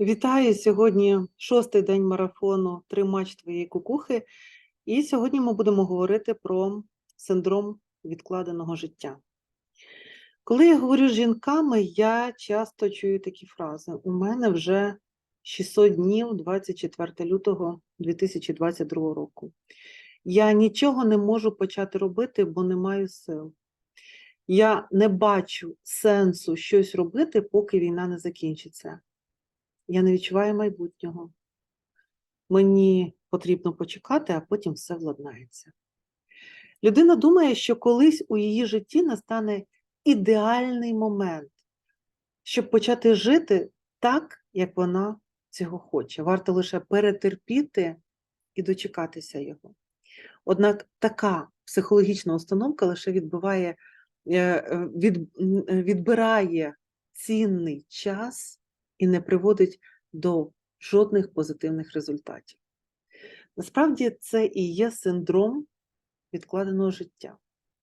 Вітаю! Сьогодні шостий день марафону Тримач твоєї кукухи. І сьогодні ми будемо говорити про синдром відкладеного життя. Коли я говорю з жінками, я часто чую такі фрази: у мене вже 600 днів 24 лютого 2022 року. Я нічого не можу почати робити, бо не маю сил. Я не бачу сенсу щось робити, поки війна не закінчиться. Я не відчуваю майбутнього. Мені потрібно почекати, а потім все владнається. Людина думає, що колись у її житті настане ідеальний момент, щоб почати жити так, як вона цього хоче. Варто лише перетерпіти і дочекатися його. Однак така психологічна установка лише відбиває, е, від, відбирає цінний час і не приводить до жодних позитивних результатів. Насправді це і є синдром відкладеного життя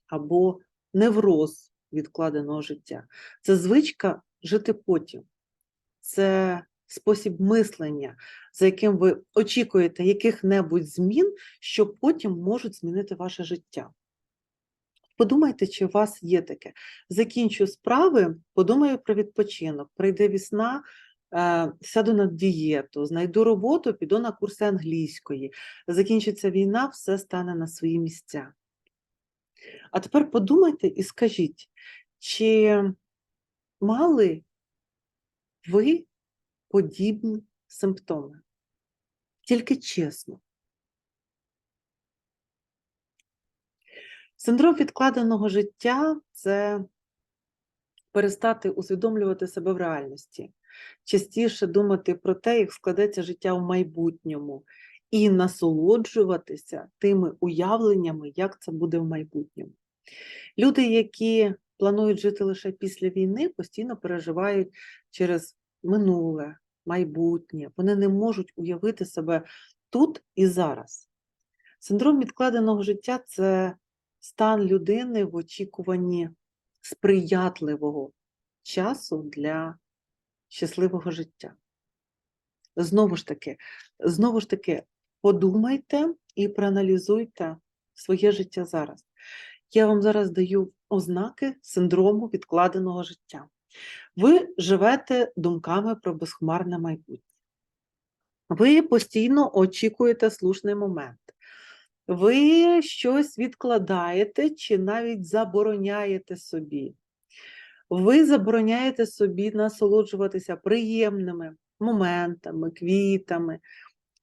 або невроз відкладеного життя. Це звичка жити потім. Це спосіб мислення, за яким ви очікуєте яких-небудь змін, що потім можуть змінити ваше життя. Подумайте, чи у вас є таке. Закінчу справи, подумаю про відпочинок. Прийде весна, е, сяду на дієту, знайду роботу, піду на курси англійської. Закінчиться війна, все стане на свої місця. А тепер подумайте і скажіть, чи мали ви подібні симптоми? Тільки чесно. Синдром відкладеного життя це перестати усвідомлювати себе в реальності, частіше думати про те, як складеться життя в майбутньому, і насолоджуватися тими уявленнями, як це буде в майбутньому. Люди, які планують жити лише після війни, постійно переживають через минуле, майбутнє. Вони не можуть уявити себе тут і зараз. Синдром відкладеного життя це стан людини в очікуванні сприятливого часу для щасливого життя. Знову ж таки, знову ж таки, подумайте і проаналізуйте своє життя зараз. Я вам зараз даю ознаки синдрому відкладеного життя. Ви живете думками про безхмарне майбутнє. Ви постійно очікуєте слушний момент. Ви щось відкладаєте чи навіть забороняєте собі. Ви забороняєте собі насолоджуватися приємними моментами, квітами,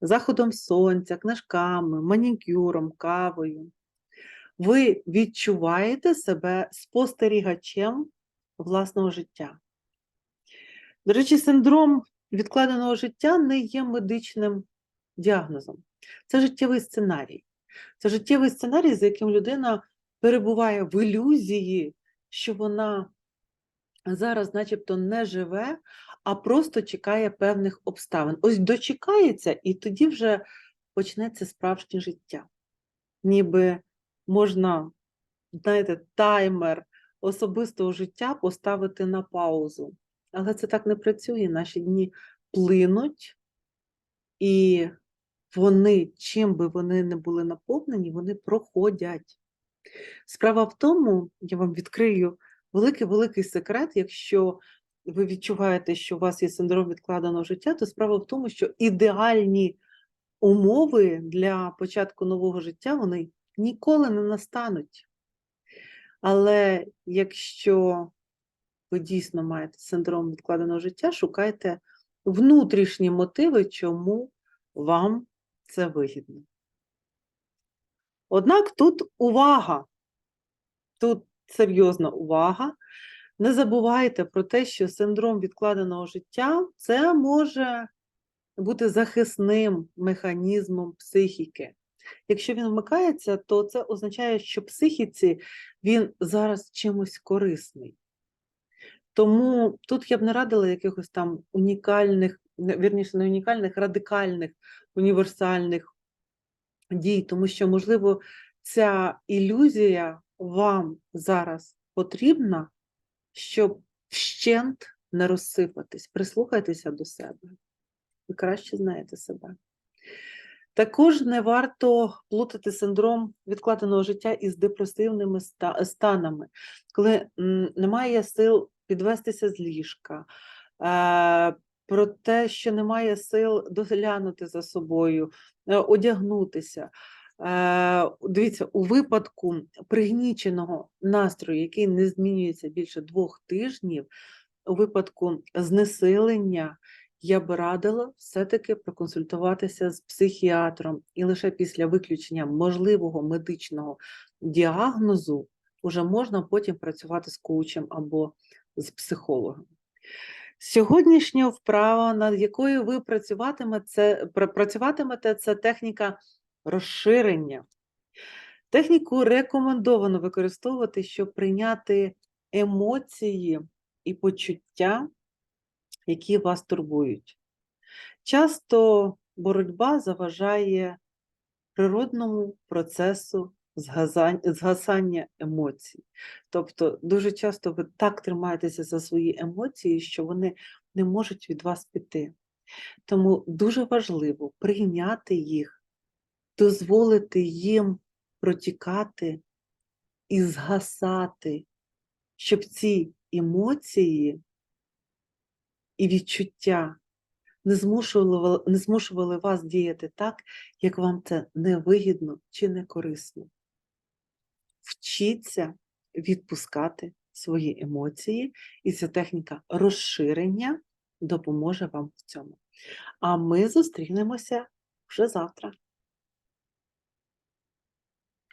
заходом сонця, книжками, манікюром, кавою. Ви відчуваєте себе спостерігачем власного життя. До речі, синдром відкладеного життя не є медичним діагнозом. Це життєвий сценарій. Це життєвий сценарій, за яким людина перебуває в ілюзії, що вона зараз, начебто, не живе, а просто чекає певних обставин. Ось дочекається, і тоді вже почнеться справжнє життя. Ніби можна, знаєте, таймер особистого життя поставити на паузу. Але це так не працює. Наші дні плинуть, і вони, чим би вони не були наповнені, вони проходять. Справа в тому, я вам відкрию великий-великий секрет, якщо ви відчуваєте, що у вас є синдром відкладеного життя, то справа в тому, що ідеальні умови для початку нового життя вони ніколи не настануть. Але якщо ви дійсно маєте синдром відкладеного життя, шукайте внутрішні мотиви, чому вам це вигідно. Однак тут увага, тут серйозна увага. Не забувайте про те, що синдром відкладеного життя це може бути захисним механізмом психіки. Якщо він вмикається, то це означає, що психіці він зараз чимось корисний. Тому тут я б не радила якихось там унікальних, вірніше, не унікальних, радикальних, універсальних дій, тому що, можливо, ця ілюзія вам зараз потрібна, щоб вщент не розсипатись. Прислухайтеся до себе. ви краще знаєте себе. Також не варто плутати синдром відкладеного життя із депресивними станами, коли немає сил підвестися з ліжка, е, про те, що немає сил доглянути за собою, е, одягнутися. Е, Дивіться, у випадку пригніченого настрою, який не змінюється більше двох тижнів, у випадку знесилення, я би радила все-таки проконсультуватися з психіатром, і лише після виключення можливого медичного діагнозу вже можна потім працювати з коучем або з психологом. Сьогоднішня вправа, над якою ви працюватимете, це, працюватимете, це техніка розширення. Техніку рекомендовано використовувати, щоб прийняти емоції і почуття, які вас турбують. Часто боротьба заважає природному процесу згасання емоцій. Тобто, дуже часто ви так тримаєтеся за свої емоції, що вони не можуть від вас піти. Тому дуже важливо прийняти їх, дозволити їм протікати і згасати, щоб ці емоції і відчуття не змушували, не змушували вас діяти так, як вам це невигідно чи не корисно. Вчіться відпускати свої емоції, і ця техніка розширення допоможе вам в цьому. А ми зустрінемося вже завтра.